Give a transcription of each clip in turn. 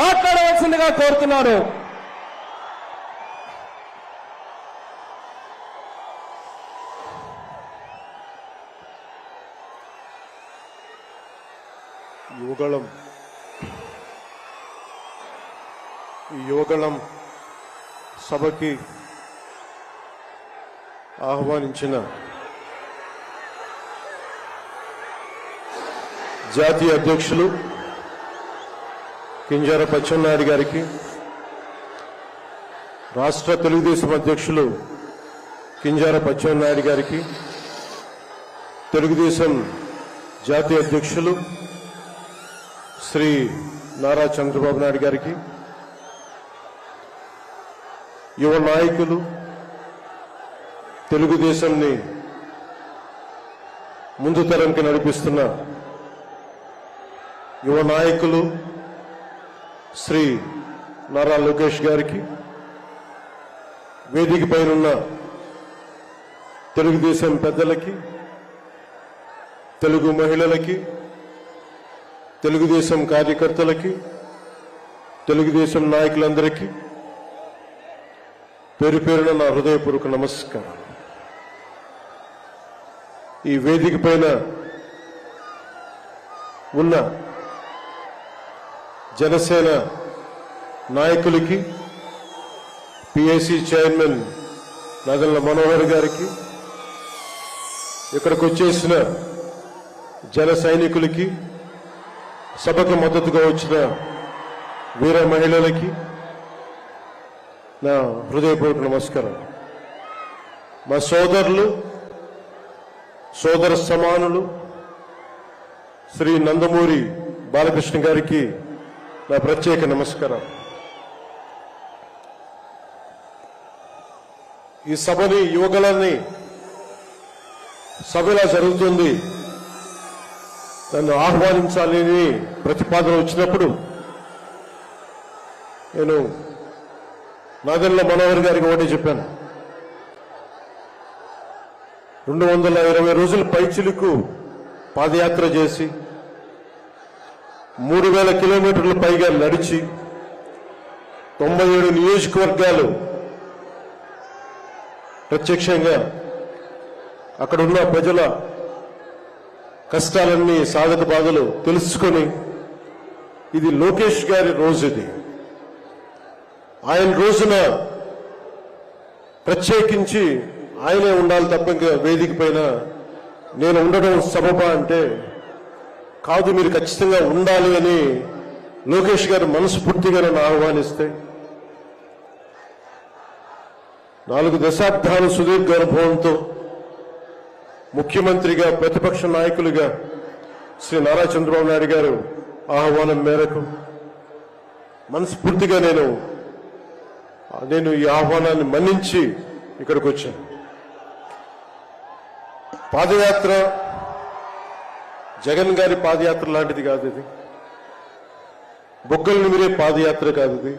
మాట్లాడవలసిందిగా కోరుతున్నాను. యువగళం. ఈ యువగళం సభకి ఆహ్వానించిన జాతీయ అధ్యక్షులు కింజార పచ్చెన్నాయుడు గారికి రాష్ట్ర తెలుగుదేశం అధ్యక్షులు కింజార పచ్చెన్నాయుడు గారికి తెలుగుదేశం జాతీయ అధ్యక్షులు శ్రీ నారా చంద్రబాబు నాయుడు గారికి యువ నాయకులు తెలుగుదేశంని ముందు తరంకి నడిపిస్తున్న యువ నాయకులు శ్రీ నారా లోకేష్ గారికి వేదిక పైనున్న తెలుగుదేశం పెద్దలకి తెలుగు మహిళలకి తెలుగుదేశం కార్యకర్తలకి తెలుగుదేశం నాయకులందరికీ పేరు పేరున నా హృదయపూర్వక నమస్కారం. ఈ వేదిక పైన ఉన్న జనసేన నాయకులకి పిఐసి చైర్మన్ నగల్ల మనోహర్ గారికి ఇక్కడికి వచ్చేసిన జన సైనికులకి సభకు మద్దతుగా వచ్చిన వీర మహిళలకి నా హృదయపూర్వక నమస్కారం. మా సోదరులు సోదర సమానులు శ్రీ నందమూరి బాలకృష్ణ గారికి నా ప్రత్యేక నమస్కారం. ఈ సభని యువకులని సభలా జరుగుతుంది. నన్ను ఆహ్వానించాలని ప్రతిపాదన వచ్చినప్పుడు నేను నాగల్ల మనోహర్ గారికి ఒకటి చెప్పాను. రెండు వందల ఇరవై రోజులు పైచిలుకు పాదయాత్ర చేసి మూడు వేల కిలోమీటర్ల పైగా నడిచి తొంభై ఏడు నియోజకవర్గాలు ప్రత్యక్షంగా అక్కడున్న ప్రజల కష్టాలన్నీ సాధక బాధలు తెలుసుకొని ఇది లోకేష్ గారి రోజు ఇది. ఆయన రోజున ప్రత్యేకించి ఆయనే ఉండాలి తప్ప ఇంకా వేదిక పైన నేను ఉండడం సబబా అంటే కాదు మీరు ఖచ్చితంగా ఉండాలి అని లోకేష్ గారు మనస్ఫూర్తిగా నన్ను ఆహ్వానిస్తే. నాలుగు దశాబ్దాల సుదీర్ఘ అనుభవంతో ముఖ్యమంత్రిగా ప్రతిపక్ష నాయకులుగా శ్రీ నారా చంద్రబాబు నాయుడు గారు ఆహ్వానం మేరకు మనస్ఫూర్తిగా నేను నేను ఈ ఆహ్వానాన్ని మన్నించి ఇక్కడికి వచ్చాను. పాదయాత్ర జగన్ గారి పాదయాత్ర లాంటిది కాదు ఇది. బొగ్గలు మీరే పాదయాత్ర కాదు ఇది.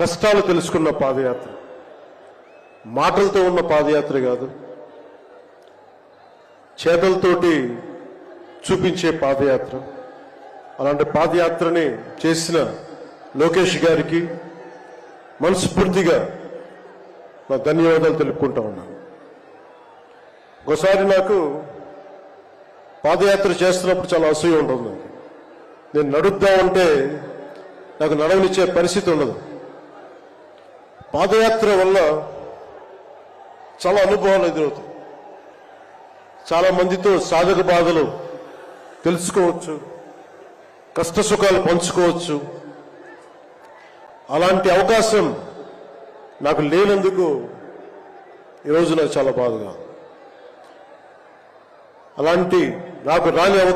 కష్టాలు తెలుసుకున్న పాదయాత్ర. మాటలతో ఉన్న పాదయాత్ర కాదు. చేతలతోటి చూపించే పాదయాత్ర. అలాంటి పాదయాత్రని చేసిన లోకేష్ గారికి మనస్ఫూర్తిగా నా ధన్యవాదాలు తెలుపుకుంటా ఉన్నాను. ఒకసారి నాకు పాదయాత్ర చేస్తున్నప్పుడు చాలా అసూయ ఉంటుంది నేను నడుద్దా ఉంటే నాకు నడవనిచ్చే పరిస్థితి ఉండదు. పాదయాత్ర వల్ల చాలా అనుభవాలు ఎదురవుతాయి. చాలా మందితో సాధక బాధలు తెలుసుకోవచ్చు కష్ట సుఖాలు పంచుకోవచ్చు. అలాంటి అవకాశం నాకు లేనందుకు ఈరోజు నాకు చాలా బాధగా అలాంటి నాకు రాని అవకాశం